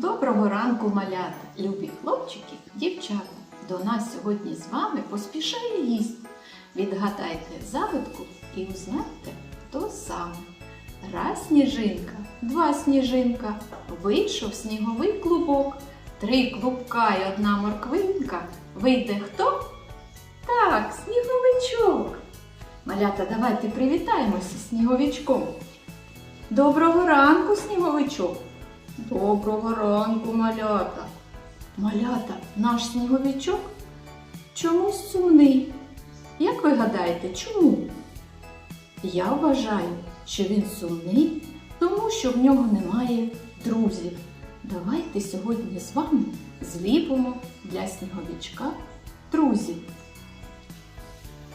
Доброго ранку, малята, любі хлопчики, дівчата. До нас сьогодні з вами поспішає гість. Відгадайте загадку і узнайте, хто саме. Раз сніжинка, два сніжинка, вийшов сніговий клубок. Три клубка й одна морквинка. Вийде хто? Так, сніговичок. Малята, давайте привітаємося з сніговичком. Доброго ранку, сніговичок. Доброго ранку, малята. Малята, наш сніговичок чомусь сумний. Як ви гадаєте, чому? Я вважаю, що він сумний, тому що в нього немає друзів. Давайте сьогодні з вами зліпимо для сніговичка друзів.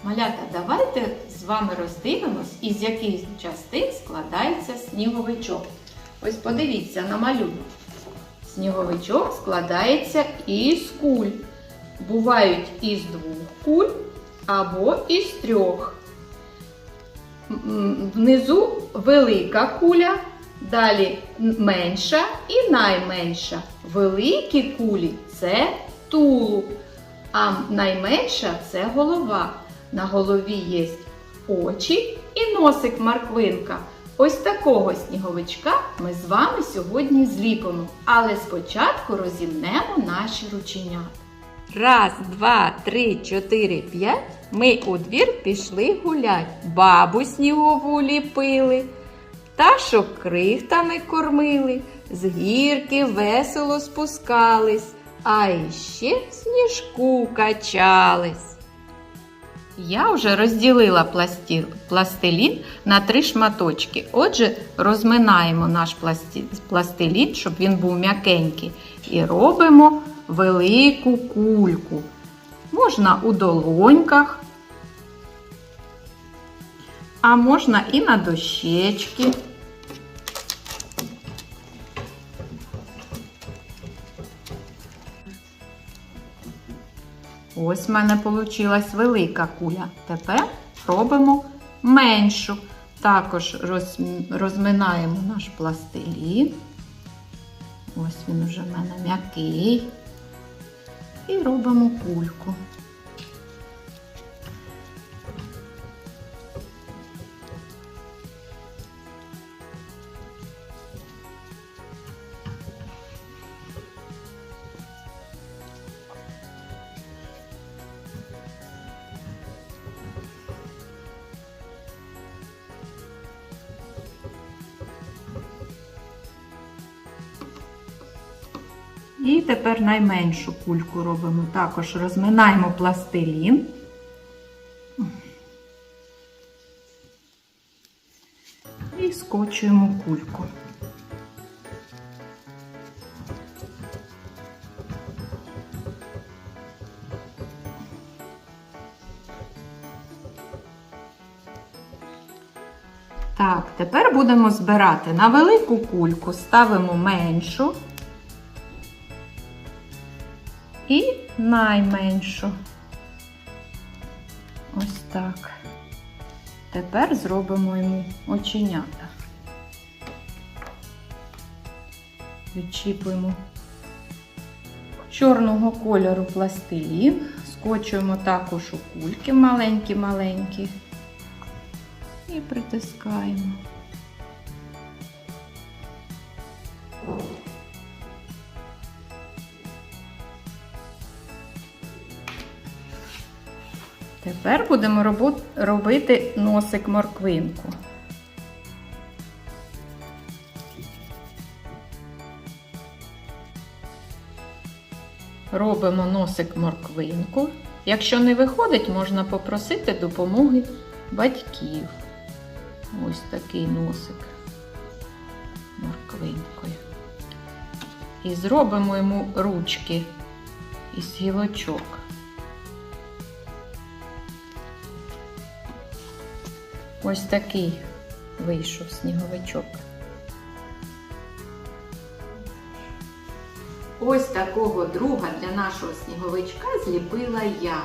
Малята, давайте з вами роздивимось, із яких частин складається сніговичок. Ось подивіться на малюнок. Сніговичок складається із куль. Бувають із двох куль або із трьох. Внизу велика куля, далі менша і найменша. Великі кулі це тулуб, а найменша це голова. На голові є очі і носик морквинка. Ось такого сніговичка ми з вами сьогодні зліпимо. Але спочатку розімнемо наші рученята. Раз, два, три, чотири, п'ять. Ми у двір пішли гулять. Бабу снігову ліпили, пташок крихтами кормили, з гірки весело спускались, а іще сніжку качались. Я вже розділила пласті... пластилін на три шматочки. Отже, розминаємо наш пластилін, щоб він був м'якенький. І робимо велику кульку. Можна у долоньках, а можна і на дощечки. Ось в мене вийшла велика куля. Тепер робимо меншу. Також роз, розминаємо наш пластилін. Ось він уже в мене м'який. І робимо кульку. І тепер найменшу кульку робимо. Також розминаємо пластилін. І скочуємо кульку. Так, тепер будемо збирати на велику кульку, ставимо меншу і найменшу. Ось так. Тепер зробимо йому оченята. Відчіпуємо чорного кольору пластилін, скочуємо також у кульки маленькі-маленькі і притискаємо. Тепер будемо робити носик морквинку. Робимо носик морквинку. Якщо не виходить, можна попросити допомоги батьків. Ось такий носик морквинкою. І зробимо йому ручки із гілочок. Ось такий вийшов сніговичок. Ось такого друга для нашого сніговичка зліпила я.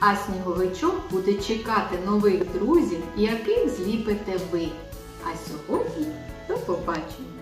А сніговичок буде чекати нових друзів, яких зліпите ви. А сьогодні до побачення!